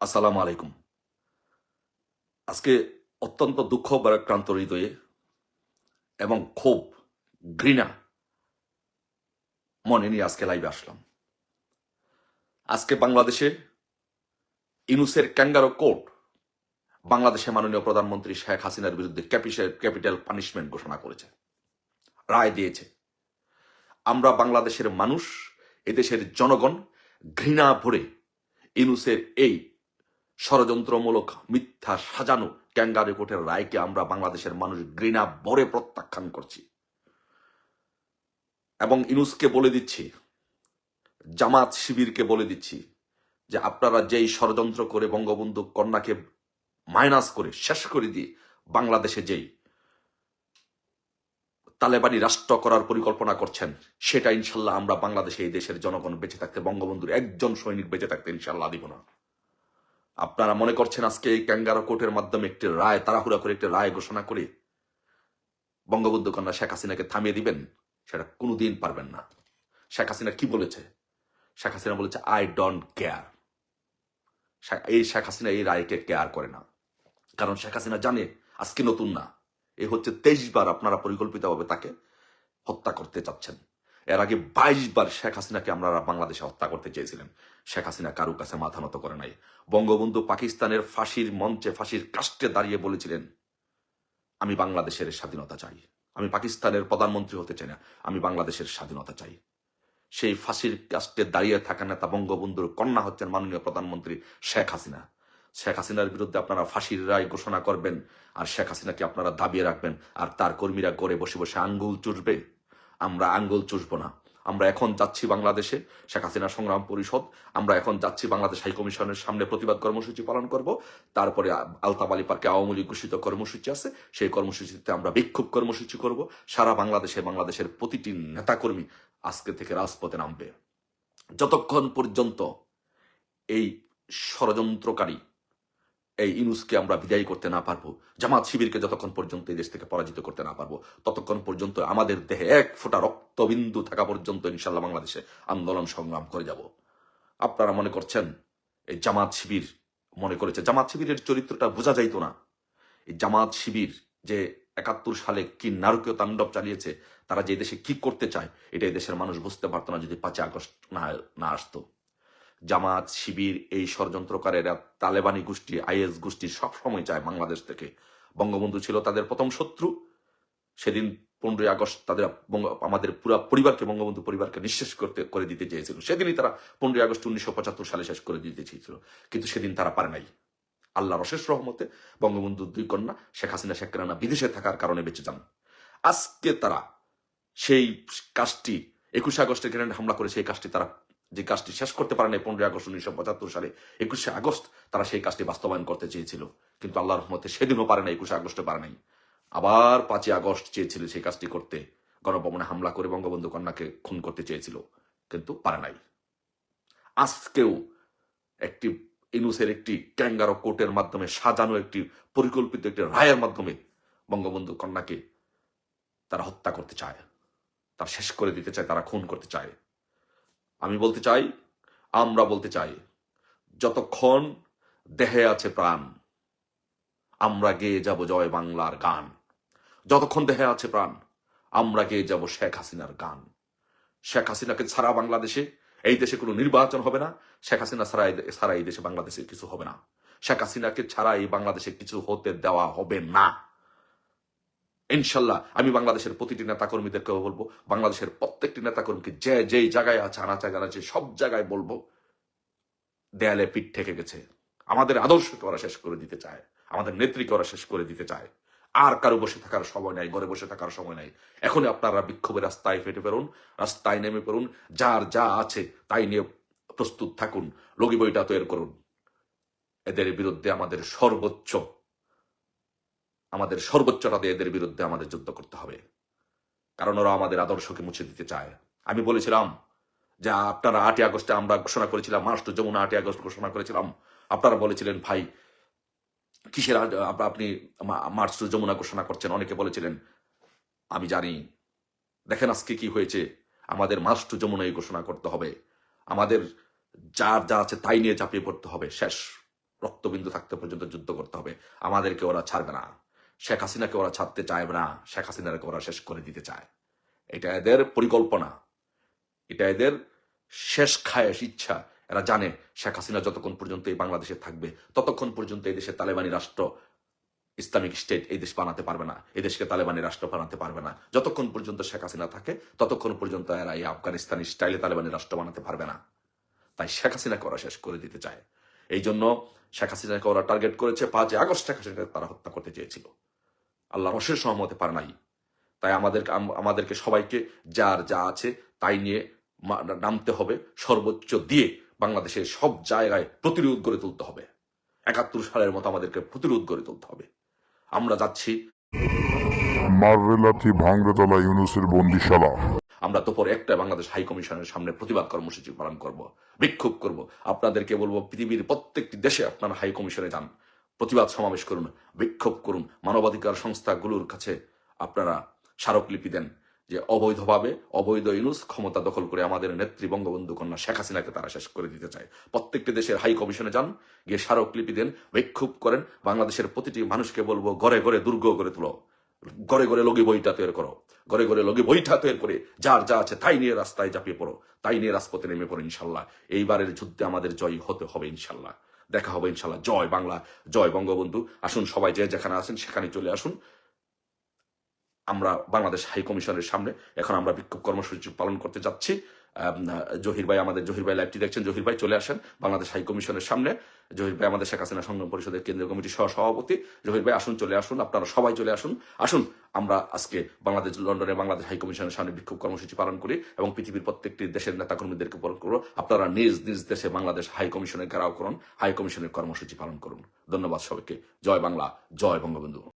আসসালামু আলাইকুম। আজকে অত্যন্ত দুঃখ ক্রান্ত হৃদয়ে এবং ক্ষোভ ঘৃণা মনে নিয়ে আজকে লাইভে আসলাম। আজকে বাংলাদেশে ইনুসের ক্যাঙ্গারো কোর্ট বাংলাদেশের মাননীয় প্রধানমন্ত্রী শেখ হাসিনার বিরুদ্ধে ক্যাপিটাল পানিশমেন্ট ঘোষণা করেছে, রায় দিয়েছে। আমরা বাংলাদেশের মানুষ, এদেশের জনগণ ঘৃণা ভরে ইনুসের এই ষড়যন্ত্রমূলক মিথ্যা সাজানো ক্যাঙ্গারি কোর্টের রায়কে আমরা বাংলাদেশের মানুষ ঘৃণা ভরে প্রত্যাখ্যান করছি। এবং ইনুসকে বলে দিচ্ছি, জামাত শিবিরকে বলে দিচ্ছি যে আপনারা যেই ষড়যন্ত্র করে বঙ্গবন্ধু কন্যাকে মাইনাস করে শেষ করে দিয়ে বাংলাদেশে যেই তালেবানি রাষ্ট্র করার পরিকল্পনা করছেন, সেটা ইনশাল্লাহ আমরা বাংলাদেশে এই দেশের জনগণ বেঁচে থাকতে, বঙ্গবন্ধুর একজন সৈনিক বেঁচে থাকতে ইনশাল্লাহ দিব না। আপনারা মনে করছেন আজকে এই ক্যাঙ্গারো কোর্টের মাধ্যমে একটি রায়, তাড়াহুড়া করে একটি রায় ঘোষণা করে? বঙ্গবন্ধু কন্যা শেখ হাসিনাকে থামিয়ে দিবেন, সেটা কোনোদিন পারবেন না। শেখ হাসিনা কি বলেছে? শেখ হাসিনা বলেছে আই ডোন্ট কেয়ার এই শেখ হাসিনা এই রায়কে কেয়ার করে না। কারণ শেখ হাসিনা জানে আজকে নতুন না। এ হচ্ছে তেইশ বার আপনারা পরিকল্পিতভাবে তাকে হত্যা করতে চাচ্ছেন। এর আগে বাইশ বার শেখ হাসিনাকে আমরা বাংলাদেশে হত্যা করতে চেয়েছিলেন। শেখ হাসিনা কারু কাছে মাথা নত করে নাই। বঙ্গবন্ধু পাকিস্তানের ফাঁসির মঞ্চে ফাঁসির কাষ্টে দাঁড়িয়ে বলেছিলেন, আমি বাংলাদেশের স্বাধীনতা চাই। আমি পাকিস্তানের প্রধানমন্ত্রী হতে চাই না। আমি বাংলাদেশের স্বাধীনতা চাই। সেই ফাঁসির কাষ্টে দাঁড়িয়ে থাকা নেতা বঙ্গবন্ধুর কন্যা হচ্ছেন মাননীয় প্রধানমন্ত্রী শেখ হাসিনা। শেখ হাসিনার বিরুদ্ধে আপনারা ফাঁসির রায় ঘোষণা করবেন, আর শেখ হাসিনাকে আপনারা দাবিয়ে রাখবেন, আর তার কর্মীরা গড়ে বসে বসে আঙ্গুল চুষবে। আমরা আঙ্গুল চুষবো না। আমরা এখন যাচ্ছি বাংলাদেশে। শেখ হাসিনা সংগ্রাম পরিষদ। আমরা এখন যাচ্ছি বাংলাদেশ হাই কমিশনের সামনে প্রতিবাদ কর্মসূচি পালন করব। তারপরে আলতাব আলী পার্কে আওয়ামী লীগ ঘোষিত কর্মসূচি আছে। সেই কর্মসূচিতে আমরা বিক্ষোভ কর্মসূচি করব। সারা বাংলাদেশে বাংলাদেশের প্রতিটি নেতাকর্মী আজকে থেকে রাজপথে নামবে। যতক্ষণ পর্যন্ত এই ষড়যন্ত্রকারী এই ইনুসকে আমরা বিদায়ী করতে না পারব, জামাত শিবিরকে যতক্ষণ পর্যন্ত এই দেশ থেকে পরাজিত করতে না পারব, ততক্ষণ পর্যন্ত আমাদের দেহে এক ফোঁটা রক্তবিন্দু থাকা পর্যন্ত ইনশাল্লাহ বাংলাদেশে আন্দোলন সংগ্রাম করে যাব। আপনারা মনে করছেন, এই জামাত শিবির মনে করেছে, জামাত শিবিরের চরিত্রটা বোঝা যাইতো না। এই জামাত শিবির যে একাত্তর সালে কি নারকীয় তাণ্ডব চালিয়েছে, তারা যে দেশে কি করতে চায়, এটা দেশের মানুষ বুঝতে পারতো না যদি পাঁচই আগস্ট না না আসতো। জামাত, শিবির, এই ষড়যন্ত্রকারেরা, তালেবানি গোষ্ঠী, আইএস গোষ্ঠী সবসময় চায় বাংলাদেশ থেকে। বঙ্গবন্ধু ছিল তাদের প্রথম শত্রু। সেদিন পনেরোই আগস্ট তাদের আমাদের পুরো পরিবারকে, বঙ্গবন্ধু পরিবারকে নিঃশেষ করতে, করে দিতে চেয়েছিল। সেদিনই তারা পনেরোই আগস্ট উনিশশো পঁচাত্তর সালে শেষ করে দিতে চেয়েছিল। কিন্তু সেদিন তারা পারে নাই। আল্লাহর অশেষ রহমতে বঙ্গবন্ধুর দুই কন্যা, শেখ হাসিনা, শেখ রানা বিদেশে থাকার কারণে বেঁচে যান। আজকে তারা সেই কাজটি, একুশে আগস্টে গ্রেনেড হামলা করে সেই কাজটি তারা যে কাজটি শেষ করতে পারে নাই পনেরোই আগস্ট উনিশশো পঁচাত্তর সালে, একুশে আগস্ট তারা সেই কাজটি বাস্তবায়ন করতে চেয়েছিল। কিন্তু আল্লাহর রহমতে সেদিনও পারে নাই, একুশে আগস্টে পারে নাই। আবার পাঁচই আগস্ট চেয়েছিল সেই কাজটি করতে। গণভবনে হামলা করে বঙ্গবন্ধু কন্যাকে খুন করতে চেয়েছিল, কিন্তু পারে নাই। আজকেও একটি ইনুসের একটি ক্যাঙ্গারো কোর্টের মাধ্যমে সাজানো একটি পরিকল্পিত একটি রায়ের মাধ্যমে বঙ্গবন্ধু কন্যাকে তারা হত্যা করতে চায়, তারা শেষ করে দিতে চায়, তারা খুন করতে চায়। আমি বলতে চাই, আমরা বলতে চাই, যতক্ষণ দেহে আছে প্রাণ, আমরা গেয়ে যাব জয় বাংলার গান। যতক্ষণ দেহে আছে প্রাণ, আমরা গেয়ে যাব শেখ হাসিনার গান। শেখ হাসিনাকে ছাড়া বাংলাদেশে, এই দেশে কোনো নির্বাচন হবে না। শেখ হাসিনা ছাড়া ছাড়া এই দেশে বাংলাদেশে কিছু হবে না। শেখ হাসিনাকে ছাড়া এই বাংলাদেশে কিছু হতে দেওয়া হবে না। ইনশাল্লাহ আমি বাংলাদেশের প্রতিটি নেতাকর্মীদেরকে বলব, বাংলাদেশের প্রত্যেকটি নেতাকর্মীকে যে যেই জায়গায় আছে, আনাচে জানাচে সব জায়গায় বলব, দেয়ালে পিঠ ঠেকে গেছে। আমাদের আদর্শকে ওরা শেষ করে দিতে চায়, আমাদের নেত্রীকে ওরা শেষ করে দিতে চায়। আর কারও বসে থাকার সময় নাই, ঘরে বসে থাকার সময় নাই। এখনই আপনারা বিক্ষোভে রাস্তায় ফেটে পেরুন রাস্তায় নেমে পড়ুন, যার যা আছে তাই নিয়ে প্রস্তুত থাকুন, লগি বইটা তৈরি করুন। এদের বিরুদ্ধে আমাদের সর্বোচ্চ আমাদের সর্বোচ্চটা দিয়ে এদের বিরুদ্ধে আমাদের যুদ্ধ করতে হবে। কারণ ওরা আমাদের আদর্শকে মুছে দিতে চায়। আমি বলেছিলাম যে আপনারা আটই আগস্টে আমরা ঘোষণা করেছিলাম, মার্চ যমুনা আটই আগস্ট ঘোষণা করেছিলাম। আপনারা বলেছিলেন, ভাই, কিসের আপনি মার্চ টু যমুনা ঘোষণা করছেন। অনেকে বলেছিলেন, আমি জানি। দেখেন আজকে কি হয়েছে। আমাদের মার্চ টু যমুনাই ঘোষণা করতে হবে। আমাদের যার যা আছে তাই নিয়ে চাপিয়ে পড়তে হবে। শেষ। রক্তবিন্দু থাকতে পর্যন্ত যুদ্ধ করতে হবে। আমাদেরকে ওরা ছাড়বে না। শেখ হাসিনাকে ওরা ছাড়তে চাইবে না, শেখ হাসিনাকে ওরা শেষ করে দিতে চায়। এটা এদের পরিকল্পনা। এটা এদের শেষ খায়েশ ইচ্ছা। এরা জানে শেখ হাসিনা যতক্ষণ পর্যন্ত এই বাংলাদেশে থাকবে, ততক্ষণ পর্যন্ত এই দেশে তালেবানি রাষ্ট্র, ইসলামিক স্টেট এই দেশ বানাতে পারবে না, এই দেশকে তালেবানি রাষ্ট্র বানাতে পারবে না। যতক্ষণ পর্যন্ত শেখ হাসিনা থাকে, ততক্ষণ পর্যন্ত এরা এই আফগানিস্তানি স্টাইলে তালেবানি রাষ্ট্র বানাতে পারবে না। তাই শেখ হাসিনাকে ওরা শেষ করে দিতে চায়। এই জন্য শেখ হাসিনাকে ওরা টার্গেট করেছে পাঁচই আগস্ট শেখ হাসিনাকে তারা হত্যা করতে চেয়েছিল। আল্লাহ অশেষ সহমতে পারে নাই। তাই আমাদের আমাদেরকে সবাইকে যার যা আছে তাই নিয়ে নামতে হবে। সর্বোচ্চ দিয়ে বাংলাদেশের সব জায়গায় প্রতিরোধ গড়ে তুলতে হবে। একাত্তর সালের মতো আমাদেরকে প্রতিরোধ গড়ে তুলতে হবে। আমরা যাচ্ছি মাররেলাথি ভাঙ্গতলা ইউনুসের বন্দিশালা। আমরা দুপুর একটা বাংলাদেশ হাই কমিশনের সামনে প্রতিবাদ কর্মসূচি পালন করব বিক্ষোভ করব। আপনাদেরকে বলব পৃথিবীর প্রত্যেকটি দেশে আপনারা হাই কমিশনে যান। প্রতিবাদ সমাবেশ করুন, বিক্ষোভ করুন, মানবাধিকার সংস্থাগুলোর কাছে আপনারা স্মারকলিপি দেন যে অবৈধভাবে অবৈধ ইনুস ক্ষমতা দখল করে আমাদের নেত্রী বঙ্গবন্ধু কন্যা শেখ হাসিনাকে তারা শেষ করে দিতে চায়। প্রত্যেকটি দেশের হাই কমিশনে যান, গিয়ে স্মারকলিপি দেন, বিক্ষোভ করেন, বাংলাদেশের প্রতিটি মানুষকে বলব, ঘরে ঘরে দুর্গ করে তুলো। ঘরে ঘরে লগি বইটা তৈরি করো, ঘরে ঘরে লগি বইটা তৈরি করে, যার যা আছে তাই নিয়ে রাস্তায় চাপিয়ে পড়ো, তাই নিয়ে রাজপথে নেমে পড়ো ইনশাল্লাহ। এইবারের যুদ্ধে আমাদের জয় হতে হবে ইনশাল্লাহ। দেখা হবে ইনশাল্লাহ জয় বাংলা, জয় বঙ্গবন্ধু। আসুন সবাই যে যেখানে আছেন সেখানে চলে আসুন। আমরা বাংলাদেশ হাই কমিশনের সামনে এখন আমরা বিক্ষোভ কর্মসূচি পালন করতে যাচ্ছি। জহির ভাই আমাদের, জহির ভাই লাইভটি দেখছেন। জহির ভাই চলে আসেন বাংলাদেশ হাই কমিশনের সামনে। জহির ভাই আমাদের শেখ হাসিনা সংগ্রাম পরিষদের কেন্দ্রীয় কমিটির সহ সভাপতি জহির ভাই, আসুন, চলে আসুন। আপনারা সবাই চলে আসুন। আসুন, আমরা আজকে বাংলাদেশ লন্ডনে বাংলাদেশ হাই কমিশনের সামনে বিক্ষোভ কর্মসূচি পালন করি এবং পৃথিবীর প্রত্যেকটি দেশের নেতাকর্মীদেরকে পালন করব। আপনারা নিজ নিজ দেশে বাংলাদেশ হাই কমিশনের ঘেরাও করুন। হাই কমিশনের কর্মসূচি পালন করুন। ধন্যবাদ সবাইকে। জয় বাংলা, জয় বঙ্গবন্ধু।